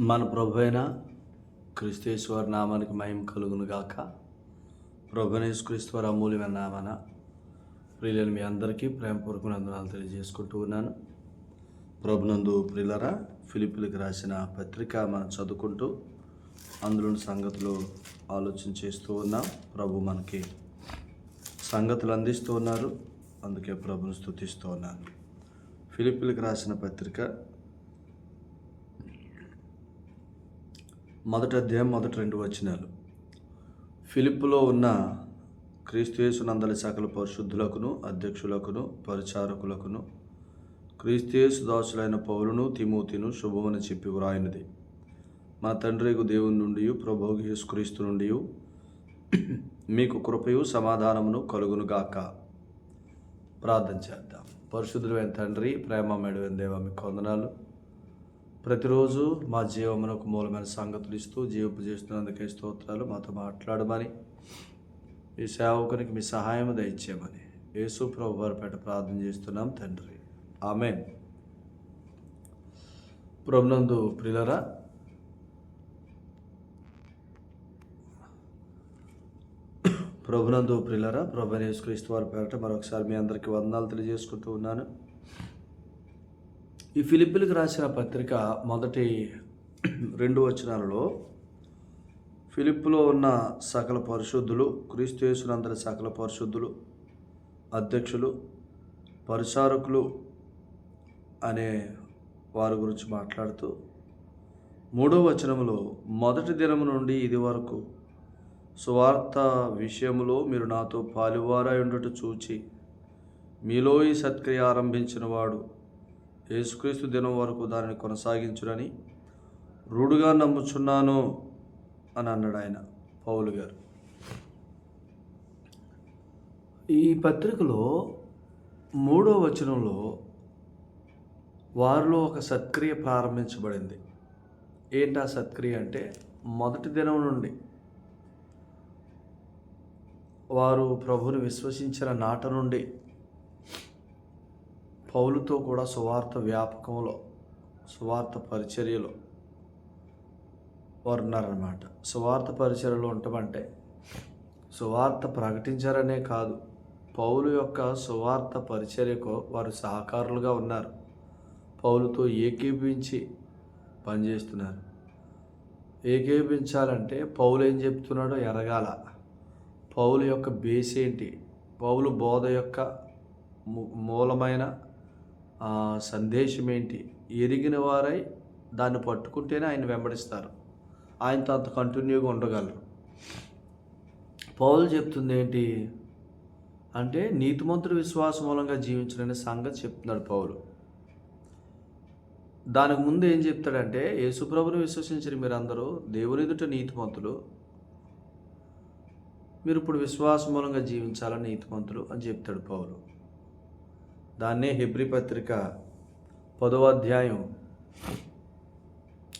మన ప్రభు అయిన క్రిస్తేశ్వర నామానికి మహిమ కలుగును గాక ప్రభునేశ్వరీశ్వర అమూల్యమైన నామాన ప్రియులను మీ అందరికీ ప్రేమపూర్వక నందనాలు తెలియజేసుకుంటూ ఉన్నాను. ప్రభునందు ప్రియులరా ఫిలిపిలకు రాసిన పత్రిక మనం చదువుకుంటూ అందులోని సంగతులు ఆలోచన చేస్తూ ఉన్నాం. ప్రభు మనకి సంగతులు అందిస్తూ ఉన్నారు. అందుకే ప్రభుని స్థుతిస్తూ ఉన్నాను. ఫిలిపిలకు రాసిన పత్రిక మొదటి అధ్యాయం మొదటి రెండు వచనాలు. ఫిలిప్పులో ఉన్న క్రీస్తుయేసునందలి సకల పరిశుద్ధులకును అధ్యక్షులకును పరిచారకులకును క్రీస్తుయేసు దాసులైన పౌరును తిమోతిను శుభమని చెప్పి వ్రాయినది. మా తండ్రికి దేవుని నుండి ప్రభువు యేసుక్రీస్తు నుండి మీకు కృపయు సమాధానమును కలుగునుగాక ప్రార్థన చేద్దాం. పరిశుద్ధులైన తండ్రి ప్రేమ మెడవైన దేవ మీకు వందనాలు. ప్రతిరోజు మా జీవమునకు మూలమైన సంగతులు ఇస్తూ జీవింపజేస్తున్నందుకే స్తోత్రాలు. మాతో మాట్లాడమని ఈ సేవకునికి మీ సహాయం దయచేయమని యేసు ప్రభు వారిపేట ప్రార్థన చేస్తున్నాం తండ్రి. ఆమె ప్రభునందు ప్రిలరా ప్రభునందు ప్రిలరా ప్రభు యేసుక్రీస్తు వారి పేరట మరొకసారి మీ అందరికీ వందనాలు తెలియజేసుకుంటూ ఉన్నాను. ఈ ఫిలిపిలకు రాసిన పత్రిక మొదటి రెండు వచనాలలో ఫిలిప్పులో ఉన్న సకల పరిశుద్ధులు క్రీస్తుయేసునందరి సకల పరిశుద్ధులు అధ్యక్షులు పరిచారకులు అనే వారి గురించి మాట్లాడుతూ మూడో వచనంలో మొదటి దినము నుండి ఇది వరకు సువార్త విషయములో మీరు నాతో పాలువారై ఉండట చూచి మీలో ఈ సత్క్రియ ఆరంభించిన వాడు యేసుక్రీస్తు దినం వరకు దానిని కొనసాగించునని రూఢుగా నమ్ముచున్నాను అని అన్నాడు ఆయన పౌలు గారు. ఈ పత్రికలో మూడో వచనంలో వారిలో ఒక సత్క్రియ ప్రారంభించబడింది. ఏంటి ఆ సత్క్రియ అంటే మొదటి దినం నుండి వారు ప్రభుని విశ్వసించిన నాట నుండి పౌలుతో కూడా సువార్త వ్యాపకంలో సువార్త పరిచర్యలో వారు ఉన్నారన్నమాట సువార్త పరిచర్యలో ఉండటమంటే సువార్త ప్రకటించారనే కాదు పౌలు యొక్క సువార్త పరిచర్యకు వారు సహకారులుగా ఉన్నారు. పౌలుతో ఏకీపించి పనిచేస్తున్నారు. ఏకీపించాలంటే పౌలు ఏం చెప్తున్నాడో ఎరగాల. పౌలు యొక్క బేస్ ఏంటి? పౌలు బోధ యొక్క మూలమైన సందేశం ఏంటి ఎరిగిన వారై దాన్ని పట్టుకుంటేనే ఆయన వెంబడిస్తారు. ఆయనతో అంత కంటిన్యూగా ఉండగలరు. పౌలు చెప్తుంది ఏంటి అంటే నీతిమంతుడు విశ్వాస మూలంగా జీవించడనే సంగతి చెప్తున్నాడు పౌలు. దానికి ముందు ఏం చెప్తాడంటే యేసుప్రభుని విశ్వసించిన మీరందరూ దేవుని ఎదుట నీతిమంతులు. మీరు ఇప్పుడు విశ్వాస మూలంగా జీవించాలని నీతిమంతులు అని చెప్తాడు పౌలు. దాన్నే హెబ్రి పత్రిక పదవ అధ్యాయం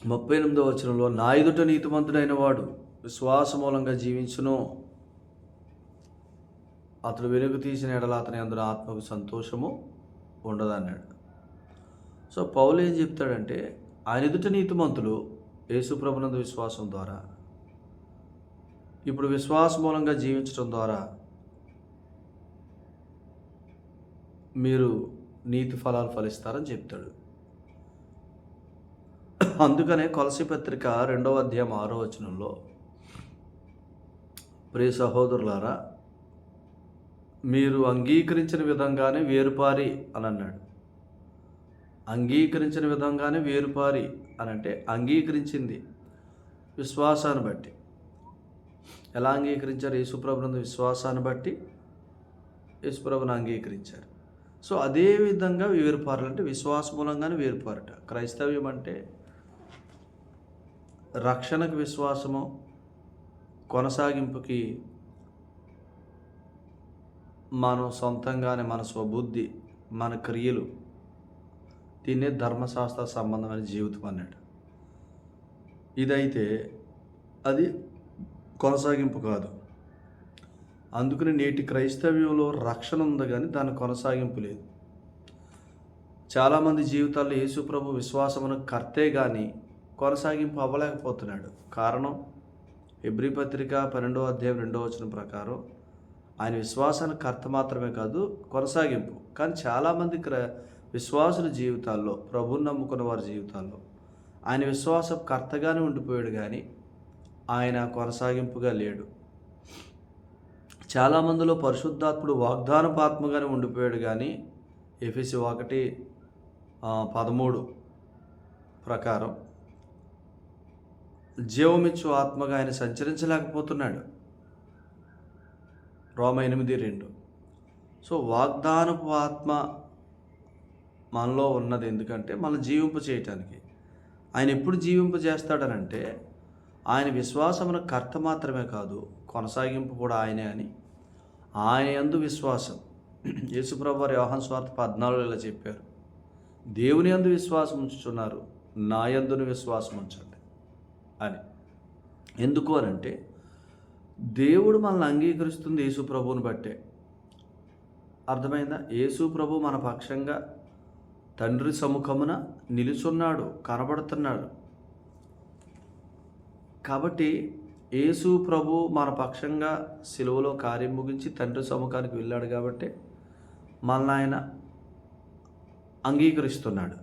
ముప్పై ఎనిమిదో వచనంలో నా ఎదుట నీతిమంతుడైన వాడు విశ్వాసమూలంగా జీవించును. అతడు వెలుగు తీసిన ఎడల అతని అందులో ఆత్మకు సంతోషము ఉండదన్నాడు. సో పౌలు ఏం చెప్తాడంటే ఆయన ఎదుట నీతిమంతులు యేసుప్రభునందు విశ్వాసం ద్వారా ఇప్పుడు విశ్వాస మూలంగా జీవించడం ద్వారా మీరు నీతి ఫలాలు ఫలిస్తారని చెప్తాడు. అందుకనే కొలసి పత్రిక రెండవ అధ్యాయం ఆరో వచనంలో ప్రియ సహోదరులారా మీరు అంగీకరించిన విధంగానే వేరుపారి అని అన్నాడు. అంగీకరించిన విధంగానే వేరుపారి అని అంటే అంగీకరించింది విశ్వాసాన్ని బట్టి. ఎలా అంగీకరించారు? యేసుప్రభునందు విశ్వాసాన్ని బట్టి యేసుప్రభుని అంగీకరించారు. సో అదే విధంగా వేరుపారాలంటే విశ్వాస మూలంగానే వేరుపారట. క్రైస్తవ్యం అంటే రక్షణకు విశ్వాసము కొనసాగింపుకి మనం సొంతంగానే మన స్వబుద్ధి మన క్రియలు దీన్నే ధర్మశాస్త్ర సంబంధమైన జీవితం అన్నాడు. ఇదైతే అది కొనసాగింపు కాదు. అందుకని నేటి క్రైస్తవ్యంలో రక్షణ ఉంది కానీ దాని కొనసాగింపు లేదు. చాలామంది జీవితాల్లో యేసుప్రభు విశ్వాసమును కర్తే కానీ కొనసాగింపు అవ్వలేకపోతున్నాడు. కారణం ఎబ్రి పత్రిక పన్నెండో అధ్యాయం రెండో వచనం ప్రకారం ఆయన విశ్వాసానికి కర్త మాత్రమే కాదు కొనసాగింపు. కానీ చాలామంది క్ర విశ్వాసుల జీవితాల్లో ప్రభుని నమ్ముకున్న వారి జీవితాల్లో ఆయన విశ్వాసం కర్తగానే ఉండిపోయాడు కానీ ఆయన కొనసాగింపుగా లేడు. చాలామందిలో పరిశుద్ధాత్ముడు వాగ్దానపాత్మగానే ఉండిపోయాడు కానీ ఎఫ్ఎసి ఒకటి పదమూడు ప్రకారం జీవమిచ్చు ఆత్మగా ఆయన సంచరించలేకపోతున్నాడు. రోమ ఎనిమిది రెండు. సో వాగ్దానపు ఆత్మ మనలో ఉన్నది ఎందుకంటే మనం జీవింప చేయటానికి. ఆయన ఎప్పుడు జీవింప చేస్తాడనంటే ఆయన విశ్వాసమున కర్త మాత్రమే కాదు కొనసాగింపు కూడా ఆయనే అని ఆయన యందు విశ్వాసం. యేసుప్రభు వారి యోహన్ స్వార్థ పద్నాలుగు ఇలా చెప్పారు. దేవుని యందు విశ్వాసం ఉంచుతున్నారు నా యందును విశ్వాసం ఉంచండి. అని. ఎందుకు అని అంటే దేవుడు మనల్ని అంగీకరిస్తుంది యేసు ప్రభువుని బట్టే. అర్థమైందా? యేసు ప్రభు మన పక్షంగా తండ్రి సముఖమున నిలుచున్నాడు కనబడుతున్నాడు. కాబట్టి యేసు ప్రభు మన పక్షంగా సిలువలో కార్యం ముగించి తండ్రి సముఖానికి వెళ్ళాడు కాబట్టి మనల్ని ఆయన అంగీకరిస్తున్నాడు.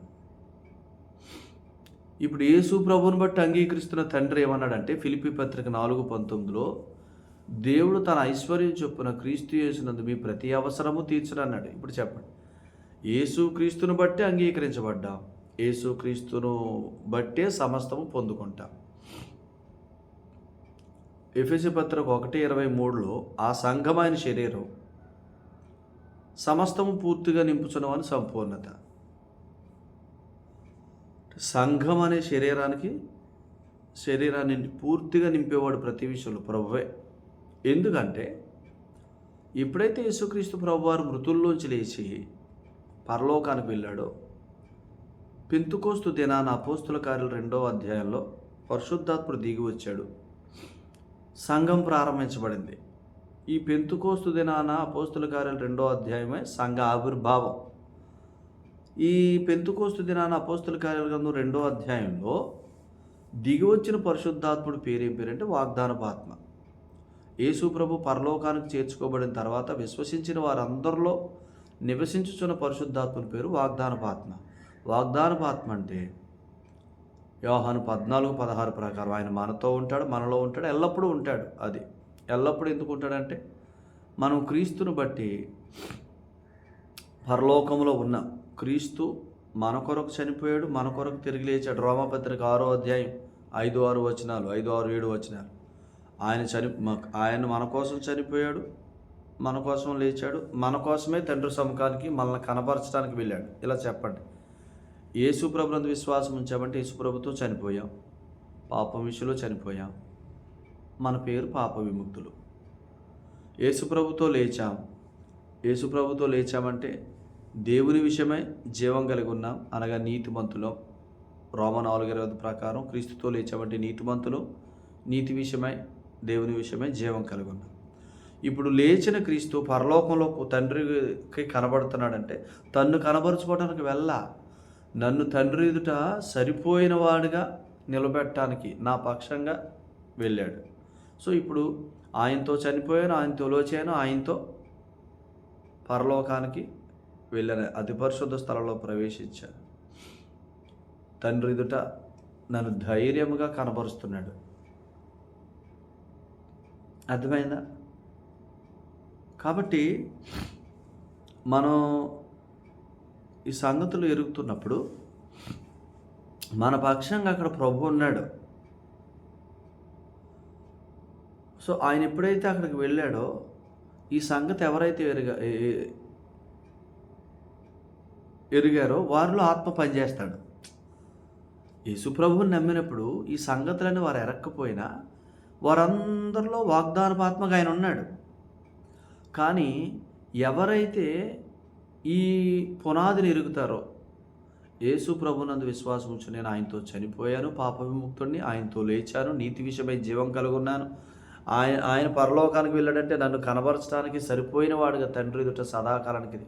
ఇప్పుడు యేసు ప్రభుని బట్టి అంగీకరిస్తున్న తండ్రి ఏమన్నాడంటే ఫిలిపి పత్రిక నాలుగు పంతొమ్మిదిలో దేవుడు తన ఐశ్వర్యం చొప్పున క్రీస్తు చేసినందు మీ ప్రతి అవసరము తీర్చడన్నాడు ఇప్పుడు చెప్పండి. యేసు క్రీస్తును బట్టి అంగీకరించబడ్డాం. యేసు క్రీస్తును బట్టే సమస్తము పొందుకుంటాం. ఎఫెసి పత్రిక ఒకటి ఇరవై మూడులో ఆ సంఘమైన శరీరం సమస్తము పూర్తిగా నింపుచున్నవని సంపూర్ణత. సంఘం అనే శరీరానికి శరీరాన్ని పూర్తిగా నింపేవాడు ప్రతి విషయంలో ప్రభువే. ఎందుకంటే ఎప్పుడైతే యేసుక్రీస్తు ప్రభు వారు మృతుల్లోంచి లేచి పరలోకానికి వెళ్ళాడో పెంతుకోస్తు దినాన అపోస్తుల కార్యాలు రెండవ అధ్యాయంలో పరిశుద్ధాత్ముడు దిగి వచ్చాడు. సంఘం ప్రారంభించబడింది. ఈ పెంతుకోస్తు దినాన అపోస్తుల కార్యాలు రెండో అధ్యాయమే సంఘ ఆవిర్భావం. ఈ పెంతుకోస్తు దినాన అపోస్తుల కార్యాల గ్రంథం రెండో అధ్యాయంలో దిగి వచ్చిన పరిశుద్ధాత్ముడు పేరేం పేరంటే వాగ్దానపాత్మ యేసు ప్రభు పరలోకానికి చేర్చుకోబడిన తర్వాత విశ్వసించిన వారందరిలో నివసించుచున్న పరిశుద్ధాత్మని పేరు వాగ్దానపాత్మ వాగ్దానపాత్మ అంటే యోహాను పద్నాలుగు పదహారు ప్రకారం ఆయన మనతో ఉంటాడు మనలో ఉంటాడు ఎల్లప్పుడూ ఉంటాడు అది. ఎల్లప్పుడూ ఎందుకు ఉంటాడంటే మనం క్రీస్తును బట్టి పరలోకంలో ఉన్నాం క్రీస్తు మన కొరకు చనిపోయాడు మన కొరకు తిరిగి లేచాడు. రోమపత్రిక ఆరో అధ్యాయం ఐదు ఆరు వచనాలు ఐదు ఆరు ఏడు వచనాలు. ఆయన చని ఆయన మన కోసం చనిపోయాడు మన కోసం లేచాడు మన కోసమే తండ్రి సముఖానికి మనల్ని కనపరచడానికి వెళ్ళాడు. ఇలా చెప్పండి. యేసు విశ్వాసం ఉంచామంటే యేసుప్రభుతో చనిపోయాం. పాపం విషయంలో చనిపోయాం. మన పేరు పాప విముక్తులు. ఏసుప్రభుతో లేచాం. ఏసుప్రభుతో లేచామంటే దేవుని విషయమై జీవం కలిగి ఉన్నాం. అనగా నీతిమంతులం. రోమ నాలుగు ఇరవై ప్రకారం క్రీస్తుతో లేచామంటే నీతిమంతులు. నీతి విషయమై దేవుని విషయమై జీవం కలిగి ఉన్నాం. ఇప్పుడు లేచిన క్రీస్తు పరలోకంలో తండ్రికి కనబడుతున్నాడంటే తన్ను కనబరుచుకోవడానికి వెళ్ళా? నన్ను తండ్రి ఎదుట సరిపోయిన వాడుగా నిలబెట్టడానికి నా పక్షంగా వెళ్ళాడు. సో ఇప్పుడు ఆయనతో చనిపోయాను ఆయనతో లోచాను ఆయనతో పరలోకానికి వెళ్ళాను అతి పరిశుద్ధ స్థలంలో ప్రవేశించాను. తండ్రి ఎదుట నన్ను ధైర్యముగా కనబరుస్తున్నాడు. అర్థమైందా? కాబట్టి మనం ఈ సంగతులు ఎరుగుతున్నప్పుడు మన పక్షంగా అక్కడ ప్రభు ఉన్నాడు. సో ఆయన ఎప్పుడైతే అక్కడికి వెళ్ళాడో ఈ సంగతి ఎవరైతే ఎరుగా ఎరిగారో వారిలో ఆత్మ పనిచేస్తాడు. యేసుప్రభుని నమ్మినప్పుడు ఈ సంగతులన్నీ వారు ఎరక్కపోయినా వారందరిలో వాగ్దానపాత్మగా ఆయన ఉన్నాడు. కానీ ఎవరైతే ఈ పునాదిని ఎరుగుతారో? యేసు ప్రభునందు విశ్వాసం ఉంచి నేను ఆయనతో చనిపోయాను పాప విముక్తుడిని ఆయనతో లేచాను నీతి విషయమై జీవం కలుగున్నాను. ఆయన ఆయన పరలోకానికి వెళ్ళాడంటే నన్ను కనబరచడానికి సరిపోయిన వాడుగా తండ్రి ఎదుట సదాకాలానికి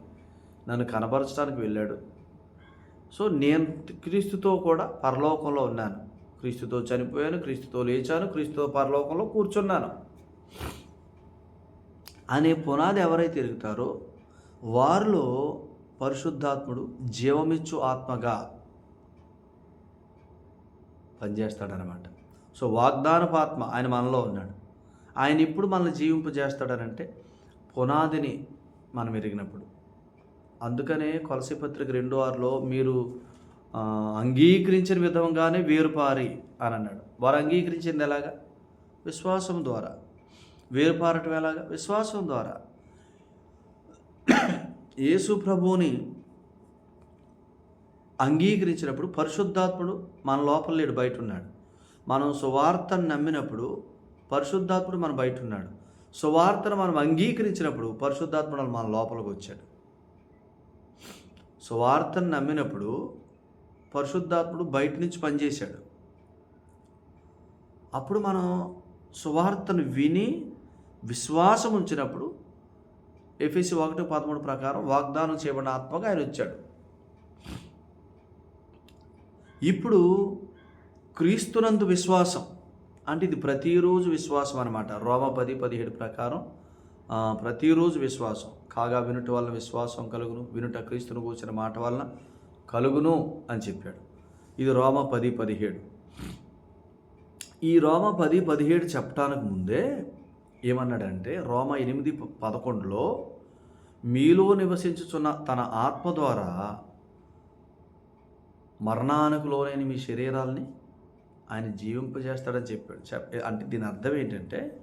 నన్ను కనబరచడానికి వెళ్ళాడు. సో నేను క్రీస్తుతో కూడా పరలోకంలో ఉన్నాను. క్రీస్తుతో చనిపోయాను క్రీస్తుతో లేచాను క్రీస్తుతో పరలోకంలో కూర్చున్నాను. అనే పునాది ఎవరైతే ఎరుగుతారో వారిలో పరిశుద్ధాత్ముడు జీవమిచ్చు ఆత్మగా పనిచేస్తాడనమాట సో వాగ్దానపు ఆత్మ ఆయన మనలో ఉన్నాడు. ఆయన ఇప్పుడు మనల్ని జీవింపజేస్తాడనంటే పునాదిని మనం ఎరిగినప్పుడు. అందుకనే కొలసి పత్రిక రెండో ఆరులో మీరు అంగీకరించిన విధంగానే వేరుపారి అని అన్నాడు. వారు అంగీకరించింది ఎలాగా? విశ్వాసం ద్వారా. వేరుపారటం ఎలాగా? విశ్వాసం ద్వారా. యేసు ప్రభువుని అంగీకరించినప్పుడు పరిశుద్ధాత్ముడు మన లోపల లేడు బయట ఉన్నాడు మనం సువార్తను నమ్మినప్పుడు పరిశుద్ధాత్ముడు మన బయట ఉన్నాడు సువార్తను మనం అంగీకరించినప్పుడు పరిశుద్ధాత్ముడు మన లోపలికి వచ్చాడు. సువార్తను నమ్మినప్పుడు పరిశుద్ధాత్ముడు బయట నుంచి పనిచేశాడు. అప్పుడు మనం సువార్తను విని విశ్వాసం ఉంచినప్పుడు ఎఫ్ఎసి ఒకటి పదమూడు ప్రకారం వాగ్దానం చేయబడిన ఆత్మగా ఆయన వచ్చాడు. ఇప్పుడు క్రీస్తునందు విశ్వాసం అంటే ఇది ప్రతిరోజు విశ్వాసం అనమాట రోమ పది పదిహేడు ప్రకారం ప్రతిరోజు విశ్వాసం. కాగా వినుట వలన విశ్వాసం కలుగును వినుట క్రీస్తును కూర్చిన మాట వలన కలుగును అని చెప్పాడు. ఇది రోమ పది పదిహేడు. ఈ రోమ పది పదిహేడు చెప్పడానికి ముందే ఏమన్నాడంటే రోమ ఎనిమిది పదకొండులో మీలో నివసించుచున్న తన ఆత్మ ద్వారా మరణానికి లోనైన మీ శరీరాల్ని ఆయన జీవింపజేస్తాడని చెప్పాడు. అంటే దీని అర్థం ఏంటంటే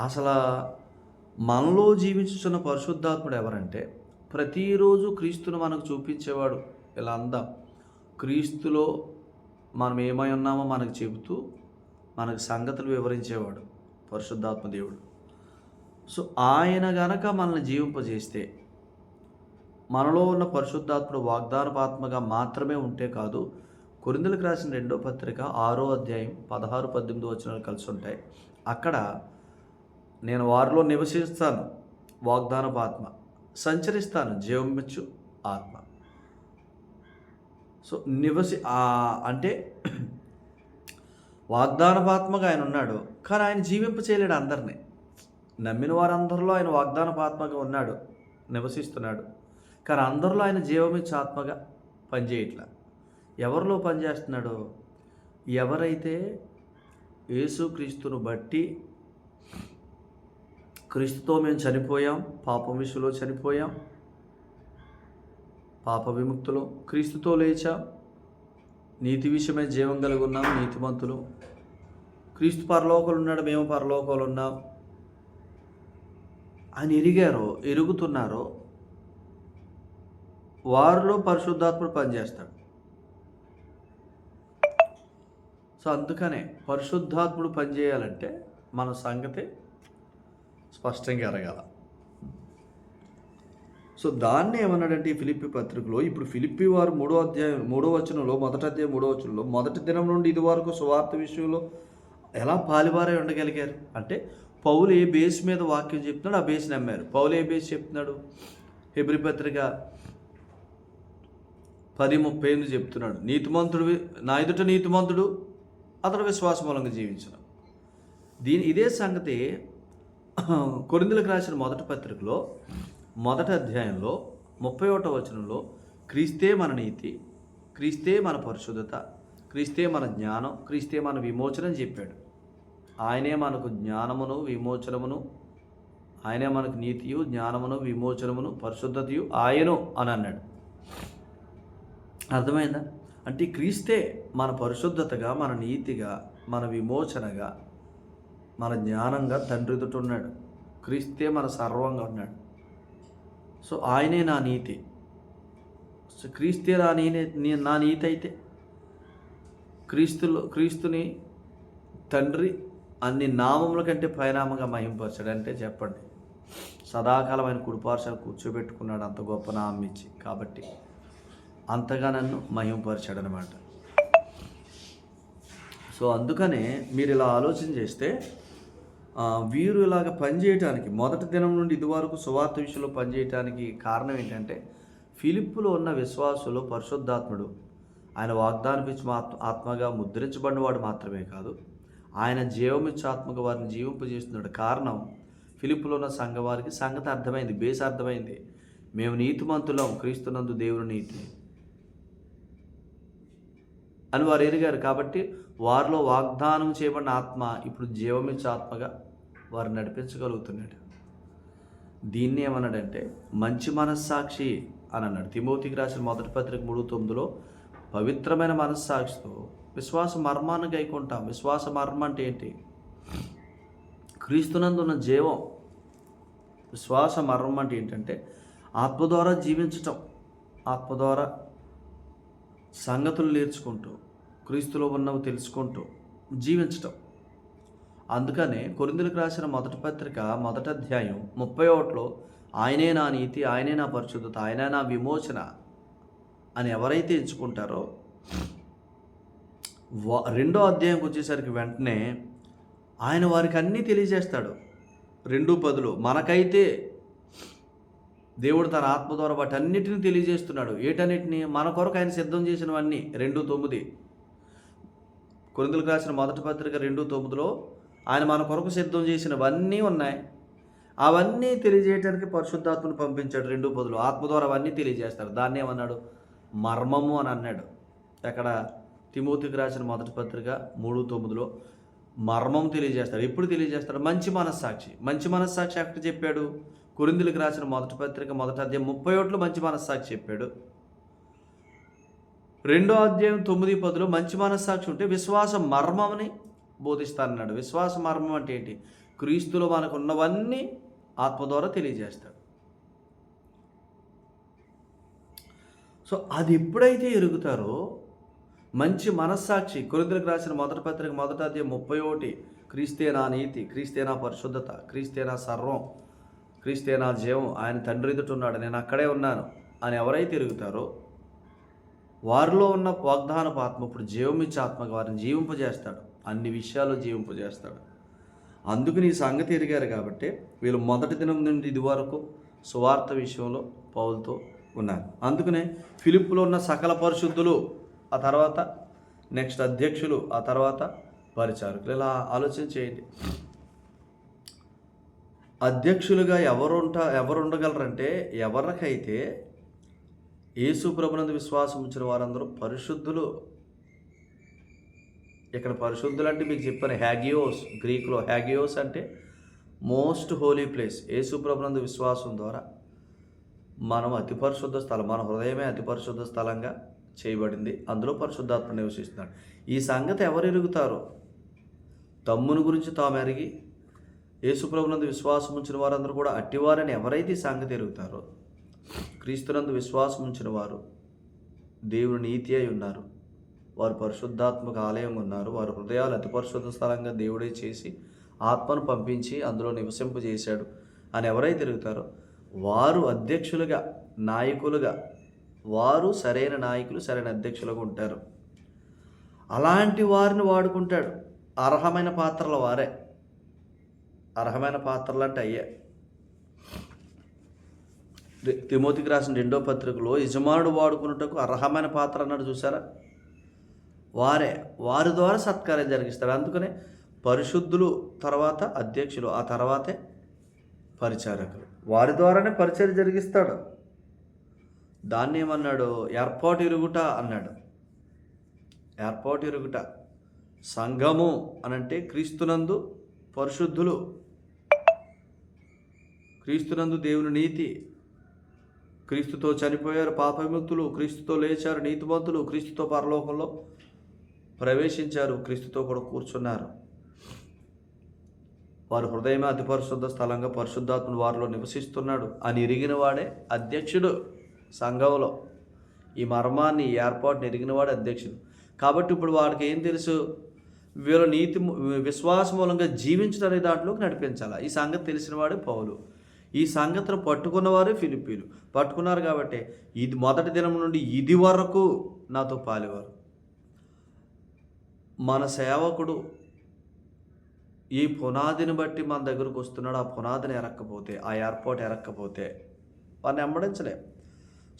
అసలు మనలో జీవించుచున్న పరిశుద్ధాత్ముడు ఎవరంటే ప్రతిరోజు క్రీస్తును మనకు చూపించేవాడు ఇలా అందాం. క్రీస్తులో మనం ఏమై ఉన్నామో మనకు చెబుతూ మనకు సంగతులు వివరించేవాడు. పరిశుద్ధాత్మ దేవుడు. సో ఆయన గనక మనల్ని జీవింపజేస్తే మనలో ఉన్న పరిశుద్ధాత్ముడు వాగ్దానపాత్మగా మాత్రమే ఉంటే కాదు కొరిందులకు రాసిన రెండో పత్రిక ఆరో అధ్యాయం పదహారు పద్దెనిమిది వచనాలు కలిసి ఉంటాయి. అక్కడ నేను వారిలో నివసిస్తాను వాగ్దానపు ఆత్మ సంచరిస్తాను జీవమిచ్చు ఆత్మ. సో నివసి అంటే వాగ్దానపాత్మగా ఆయన ఉన్నాడు. కానీ ఆయన జీవింప చేయలేడు అందరినీ. నమ్మిన వారందరిలో ఆయన వాగ్దానపాత్మగా ఉన్నాడు నివసిస్తున్నాడు. కానీ అందరిలో ఆయన జీవమిచ్చాత్మగా పనిచేయట్లా. ఎవరిలో పనిచేస్తున్నాడు? ఎవరైతే యేసుక్రీస్తును బట్టి క్రీస్తుతో మేము చనిపోయాం పాపం విషయంలో చనిపోయాం పాప విముక్తులు క్రీస్తుతో లేచాం నీతి విషయమై జీవం కలిగి ఉన్నాం నీతిమంతులు క్రీస్తు పరలోకలు ఉన్నాడు మేము పరలోకలు ఉన్నాం అని ఎరిగారో ఎరుగుతున్నారో వారిలో పరిశుద్ధాత్ముడు పనిచేస్తాడు. సో అందుకనే పరిశుద్ధాత్ముడు పనిచేయాలంటే మన సంగతి స్పష్టంగా ఎరగాల. సో దాన్ని ఏమన్నాడంటే ఈ ఫిలిప్పి పత్రికలో ఇప్పుడు ఫిలిప్పి వారు మూడో అధ్యాయం మూడో వచనంలో మొదటి అధ్యాయం మూడో వచనంలో మొదటి దినం నుండి ఇది వరకు సువార్త విషయంలో ఎలా పాలివారై ఉండగలిగారు? అంటే పౌలు ఏ బేస్ మీద వాక్యం చెప్తున్నాడు ఆ బేస్ నమ్మారు. పౌలు ఏ బేస్ చెప్తున్నాడు? హెబ్రి పత్రిక పది ముప్పై ఎనిమిది చెప్తున్నాడు. నీతిమంతుడు నా ఎదుట నీతిమంతుడు అతడు విశ్వాస మూలంగా జీవించడం దీని ఇదే సంగతి కొరిందులకు రాసిన మొదటి పత్రికలో మొదటి అధ్యాయంలో ముప్పై ఒకటో వచనంలో క్రీస్తే మన నీతి క్రీస్తే మన పరిశుద్ధత క్రీస్తే మన జ్ఞానం క్రీస్తే మన విమోచన అని చెప్పాడు. ఆయనే మనకు జ్ఞానమును విమోచనమును ఆయనే మనకు నీతియు జ్ఞానమును విమోచనమును పరిశుద్ధతయు ఆయను అని అన్నాడు. అర్థమైందా? అంటే క్రీస్తే మన పరిశుద్ధతగా మన నీతిగా మన విమోచనగా మన జ్ఞానంగా తండ్రి ఉన్నాడు. క్రీస్తే మన సర్వంగా ఉన్నాడు. సో ఆయనే నా నీతి. సో క్రీస్తే నా నీనే నీ- నా నీతి అయితే క్రీస్తులో క్రీస్తుని తండ్రి అన్ని నామముల కంటే పరిణామంగా మహింపరచాడు. అంటే చెప్పండి సదాకాలమైన కుడిపార్శాలు కూర్చోబెట్టుకున్నాడు. అంత గొప్ప నామం ఇచ్చి కాబట్టి అంతగా నన్ను మహింపరిచాడు అనమాట సో అందుకనే మీరు ఇలా ఆలోచన చేస్తే వీరు ఇలాగ పనిచేయటానికి మొదటి దినం నుండి ఇదివరకు సువార్త విషయంలో పనిచేయటానికి కారణం ఏంటంటే ఫిలిప్పులో ఉన్న విశ్వాసులో పరిశుద్ధాత్ముడు. ఆయన వాగ్దానం ఇచ్చి ఆత్మగా ముద్రించబడిన వాడు మాత్రమే కాదు. ఆయన జీవమిచ్చాత్మక వారిని జీవింపజేస్తున్నాడు. కారణం ఫిలిప్లో ఉన్న సంఘవారికి సంగతి అర్థమైంది బేస్ అర్థమైంది. మేము నీతిమంతులం క్రీస్తునందు దేవుని నీతి. అని వారు ఎరిగారు కాబట్టి వారిలో వాగ్దానం చేయబడిన ఆత్మ ఇప్పుడు జీవమిచ్చే ఆత్మగా వారు నడిపించగలుగుతున్నాడు. దీన్ని ఏమన్నాడంటే మంచి మనస్సాక్షి అని అన్నాడు. తిమోతికి రాసిన మొదటి పత్రిక మూడు తొమ్మిదిలో పవిత్రమైన మనస్సాక్షితో విశ్వాస మర్మాన్ని గైకుంటాం విశ్వాస మర్మం అంటే ఏంటి? క్రీస్తునందున్న జీవం. విశ్వాస మర్మం అంటే ఏంటంటే ఆత్మ ద్వారా జీవించటం. ఆత్మ ద్వారా సంగతులు నేర్చుకుంటూ క్రీస్తులో ఉన్నవి తెలుసుకుంటూ జీవించటం. అందుకనే కొరిందులకు రాసిన మొదటి పత్రిక మొదటి అధ్యాయం ముప్పై ఒకటిలో ఆయనే నా నీతి ఆయనే నా పరిశుద్ధత ఆయనే నా విమోచన అని ఎవరైతే ఎంచుకుంటారో రెండో అధ్యాయంకి వచ్చేసరికి వెంటనే ఆయన వారికి అన్నీ తెలియజేస్తాడు. రెండు పదులు. మనకైతే దేవుడు తన ఆత్మ ద్వారా వాటన్నిటిని తెలియజేస్తున్నాడు. ఏటన్నిటిని? మన కొరకు ఆయన సిద్ధం చేసినవన్నీ. రెండు తొమ్మిది. కొరిందులకు రాసిన మొదటి పత్రిక రెండు తొమ్మిదిలో ఆయన మన కొరకు సిద్ధం చేసినవన్నీ ఉన్నాయి. అవన్నీ తెలియజేయడానికి పరిశుద్ధాత్మను పంపించాడు రెండు పదులు. ఆత్మ ద్వారా అవన్నీ తెలియజేస్తాడు. దాన్ని ఏమన్నాడు మర్మము అని అన్నాడు. ఎక్కడ? తిమోతికి రాసిన మొదటి పత్రిక మూడు తొమ్మిదిలో మర్మం తెలియజేస్తాడు. ఎప్పుడు తెలియజేస్తాడు? మంచి మనస్సాక్షి. మంచి మనస్సాక్షి ఎక్కడ చెప్పాడు? కురిందులకు రాసిన మొదటి పత్రిక మొదటి అధ్యాయం ముప్పై ఒకటిలో మంచి మనస్సాక్షి చెప్పాడు. రెండో అధ్యాయం తొమ్మిది పదిలో మంచి మనస్సాక్షి ఉంటే విశ్వాస మర్మమని బోధిస్తానన్నాడు. విశ్వాస మర్మం అంటే ఏంటి? క్రీస్తులో మనకు ఉన్నవన్నీ ఆత్మ ద్వారా తెలియజేస్తాడు. సో అది ఎప్పుడైతే ఎరుగుతారో మంచి మనస్సాక్షి. కొరిందులకు రాసిన మొదటి పత్రిక మొదట అధ్యాయం ముప్పై ఒకటి. క్రీస్తేనా నీతి క్రీస్తేనా పరిశుద్ధత క్రీస్తేనా సర్వం క్రీస్తేనా జీవం ఆయన తండ్రి ఎదుట ఉన్నాడు. నేను అక్కడే ఉన్నాను. అని ఎవరైతే తిరుగుతారో వారిలో ఉన్న వాగ్దానపు ఆత్మ ఇప్పుడు జీవమిచ్చే ఆత్మగా వారిని జీవింపజేస్తాడు. అన్ని విషయాలు జీవింపజేస్తాడు. అందుకు ఈ సంగతి ఎరిగారు కాబట్టి వీళ్ళు మొదటి దినం నుండి ఇది వరకు సువార్త విషయంలో పౌలతో ఉన్నారు. అందుకనే ఫిలిప్లో ఉన్న సకల పరిశుద్ధులు ఆ తర్వాత నెక్స్ట్ అధ్యక్షులు ఆ తర్వాత పరిచారకులు. ఇలా ఆలోచన చేయండి. అధ్యక్షులుగా ఎవరుంట ఎవరుండగలరంటే ఎవరికైతే యేసు ప్రభునందు విశ్వాసం ఉంచిన వారందరూ పరిశుద్ధులు. ఇక్కడ పరిశుద్ధులు అంటే మీకు చెప్పాను హ్యాగియోస్ గ్రీకులో హ్యాగియోస్ అంటే మోస్ట్ హోలీ ప్లేస్ యేసు ప్రభునందు విశ్వాసం ద్వారా మనం అతి పరిశుద్ధ స్థలం మన హృదయమే అతి పరిశుద్ధ స్థలంగా చేయబడింది. అందులో పరిశుద్ధాత్మ నివసిస్తున్నాడు. ఈ సంగతి ఎవరు ఎరుగుతారో? తమ్ముని గురించి తాము ఎరిగి యేసుప్రభునందు విశ్వాసం ఉంచిన వారందరూ కూడా అట్టివారని ఎవరైతే ఈ సంగతి ఎరుగుతారో? క్రీస్తునందు విశ్వాసం ఉంచిన వారు దేవుని నీతి అయి ఉన్నారు. వారు పరిశుద్ధాత్మక ఆలయం ఉన్నారు. వారి హృదయాలు అతి పరిశుద్ధ స్థలంగా దేవుడే చేసి ఆత్మను పంపించి అందులో నివసింపజేశాడు అని ఎవరైతే తిరుగుతారో వారు అధ్యక్షులుగా నాయకులుగా వారు సరైన నాయకులు సరైన అధ్యక్షులుగా ఉంటారు. అలాంటి వారిని వాడుకుంటాడు. అర్హమైన పాత్రల వారే. అర్హమైన పాత్రలు అంటే అయ్యే. తిమోతికి రాసిన రెండో పత్రికలో యజమానుడు వాడుకున్నట్టుకు అర్హమైన పాత్ర అన్నాడు చూసారా వారే. వారి ద్వారా సత్కార్యం జరిగిస్తారు అందుకనే పరిశుద్ధులు తర్వాత అధ్యక్షులు ఆ తర్వాతే పరిచారకులు. వారి ద్వారానే పరిచయం జరిగిస్తాడు. దాన్ని ఏమన్నాడు? ఏర్పాటు ఇరుగుట అన్నాడు. ఏర్పాటు ఇరుగుట సంఘము అనంటే క్రీస్తునందు పరిశుద్ధులు. క్రీస్తునందు దేవుని నీతి. క్రీస్తుతో చనిపోయారు పాపవిముక్తులు. క్రీస్తుతో లేచారు నీతిమంతులు. క్రీస్తుతో పరలోకంలో ప్రవేశించారు. క్రీస్తుతో కూడా కూర్చున్నారు. వారి హృదయమే అతి పరిశుద్ధ స్థలంగా పరిశుద్ధాత్ముడు వారిలో నివసిస్తున్నాడు. అని ఎరిగిన వాడే అధ్యక్షుడు. సంఘంలో. ఈ మర్మాన్ని ఏర్పాటు ఏర్పాటుని ఎరిగినవాడు అధ్యక్షుడు. కాబట్టి ఇప్పుడు వాడికి ఏం తెలుసు? వీళ్ళ నీతి విశ్వాస మూలంగా జీవించడం అనే దాంట్లోకి నడిపించాలి? ఈ సంగతి తెలిసినవాడే పౌలు. ఈ సంగతిని పట్టుకున్నవారే ఫిలిప్పీలు. పట్టుకున్నారు కాబట్టి ఇది మొదటి దినం నుండి ఇది వరకు నాతో పాలేవారు. మన సేవకుడు ఈ పునాదిని బట్టి మన దగ్గరకు వస్తున్నాడు. ఆ పునాదిని ఎరక్కపోతే ఆ ఏర్పాటు ఎరక్కపోతే వారిని వెంబడించలేం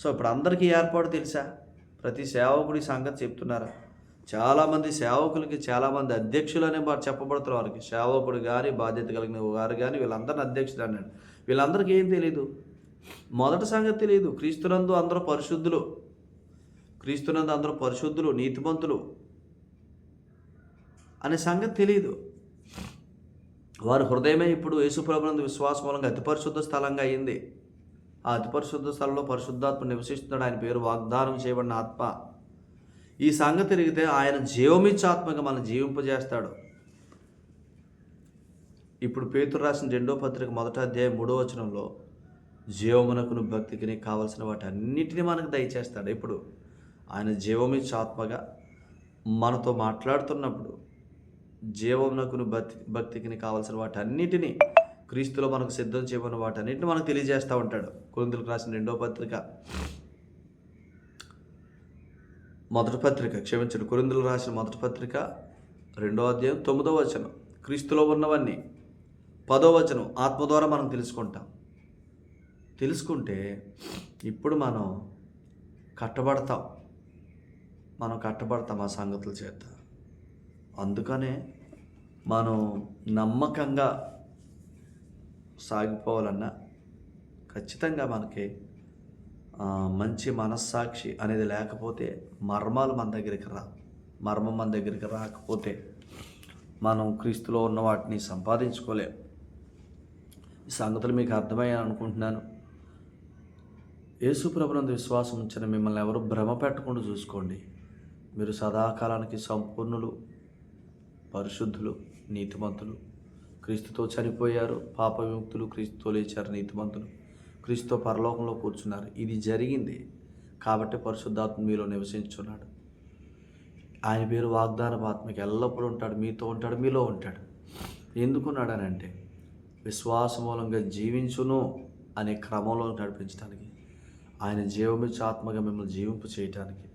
సో ఇప్పుడు అందరికీ ఏర్పాటు తెలుసా? ప్రతి సేవకుడి సంగతి చెప్తున్నారా? చాలామంది సేవకులకి చాలామంది అధ్యక్షులు అనే వారు చెప్పబడుతున్నారు వారికి సేవకుడు కానీ బాధ్యత కలిగిన వారు కానీ వీళ్ళందరిని అధ్యక్షుడు అన్నాడు. వీళ్ళందరికీ ఏం తెలియదు మొదటి సంగతి తెలియదు క్రీస్తునందు అందరూ పరిశుద్ధులు. క్రీస్తునందు అందరూ పరిశుద్ధులు నీతిమంతులు అనే సంగతి తెలియదు వారి హృదయమే ఇప్పుడు యేసుప్రభునందు విశ్వాసం మూలంగా అతి పరిశుద్ధ స్థలంగా అయింది. ఆ అతి పరిశుద్ధ స్థలంలో పరిశుద్ధాత్మ నివసిస్తున్నాడు. ఆయన పేరు వాగ్దానం చేయబడిన ఆత్మ. ఈ సంగతి తిరిగితే ఆయన జీవమిచ్చాత్మగా మనం జీవింపజేస్తాడు. ఇప్పుడు పేతురు రాసిన రెండో పత్రిక మొదట అధ్యాయం మూడో వచనంలో జీవమునకును భక్తికి కావలసిన వాటి అన్నిటినీ మనకు దయచేస్తాడు. ఇప్పుడు ఆయన జీవమిచ్చాత్మగా మనతో మాట్లాడుతున్నప్పుడు జీవమునకును భక్తి భక్తికి కావాల్సిన వాటి అన్నిటినీ క్రీస్తులో మనకు సిద్ధం చేయమన్న వాటన్నిటిని మనకు తెలియజేస్తూ ఉంటాడు. కొరిందులకు రాసిన రెండో పత్రిక. మొదటి పత్రిక క్షమించండి కొరిందులు రాసిన మొదటి పత్రిక రెండో అధ్యాయం తొమ్మిదో వచనం. క్రీస్తులో ఉన్నవన్నీ. పదో వచనం ఆత్మ ద్వారా మనం తెలుసుకుంటాం. తెలుసుకుంటే ఇప్పుడు మనం కట్టబడతాం. మనం కట్టబడతాం ఆ సంగతుల చేత. అందుకనే మనం నమ్మకంగా సాగిపోవాలన్నా ఖచ్చితంగా మనకి మంచి మనస్సాక్షి అనేది లేకపోతే మర్మాలు మన దగ్గరికి రా మర్మం మన దగ్గరికి రాకపోతే మనం క్రీస్తులో ఉన్న వాటిని సంపాదించుకోలేం. ఈ సంగతులు మీకు అర్థమయ్యాయి అనుకుంటున్నాను. యేసు ప్రభునందు విశ్వాసం ఉంచిన మిమ్మల్ని ఎవరు భ్రమ పెట్టకుండా చూసుకోండి. మీరు సదాకాలానికి సంపూర్ణులు పరిశుద్ధులు నీతిమంతులు. క్రీస్తుతో చనిపోయారు. పాప విముక్తులు క్రీస్తుతో లేచారు. నీతిమంతులు క్రీస్తుతో పరలోకంలో కూర్చున్నారు. ఇది జరిగింది కాబట్టి పరిశుద్ధాత్మ మీలో నివసించున్నాడు ఆయన పేరు వాగ్దాన ఆత్మకి ఎల్లప్పుడూ ఉంటాడు. మీతో ఉంటాడు. మీలో ఉంటాడు. ఎందుకున్నాడనంటే విశ్వాస మూలంగా జీవించును అనే క్రమంలో నడిపించడానికి ఆయన జీవమిచ్చే ఆత్మగా మిమ్మల్ని జీవింపు చేయటానికి.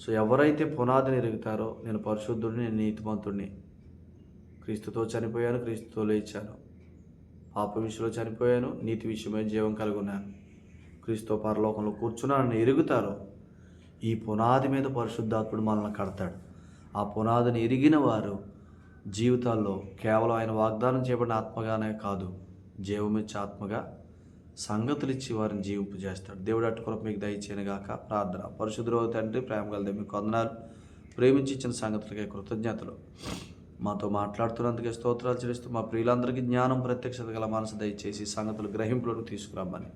సో ఎవరైతే పునాదిని ఎరుగుతారో నేను పరిశుద్ధుడిని నేను నీతిమంతుడిని క్రీస్తుతో చనిపోయాను క్రీస్తుతో లేచాను పాప విషయంలో చనిపోయాను నీతి విషయమై జీవం కలిగి ఉన్నాను క్రీస్తుతో పరలోకంలో కూర్చున్నానని ఎరుగుతారు. ఈ పునాది మీద పరిశుద్ధాత్ముడు మనల్ని కడతాడు. ఆ పునాదిని ఎరిగిన వారు జీవితాల్లో కేవలం ఆయన వాగ్దానం చేయబడిన ఆత్మగానే కాదు జీవమిచ్చే ఆత్మగా సంగతులు ఇచ్చి వారిని జీవింపు చేస్తాడు. దేవుడు అట్టుకొరకు మీకు దయచేయను గాక. ప్రార్థన. పరిశుద్ధుడు తండ్రి ప్రేమ కలిదే మీకు వందనాలు. ప్రేమించి ఇచ్చిన సంగతులకే కృతజ్ఞతలు. మాతో మాట్లాడుతున్నందుకే స్తోత్రాలు చెల్లిస్తూ మా ప్రియులందరికీ జ్ఞానం ప్రత్యక్షత గల మనసు దయచేసి సంగతులు గ్రహింపులను తీసుకురమ్మని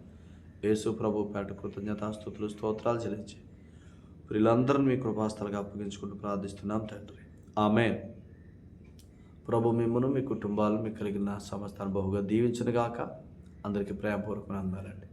యేసు ప్రభు పేట కృతజ్ఞతాస్తుతులు స్తోత్రాలు చెల్లించి ప్రియులందరిని మీ కృపాస్థలుగా అప్పగించుకుంటూ ప్రార్థిస్తున్నాం తండ్రి. ఆమె ప్రభు మిమ్మను మీ కుటుంబాలు మీకు కలిగిన సమస్తాన్ని బహుగా దీవించనుగాక. అందరికీ ప్రేమపూర్వక అందాలండి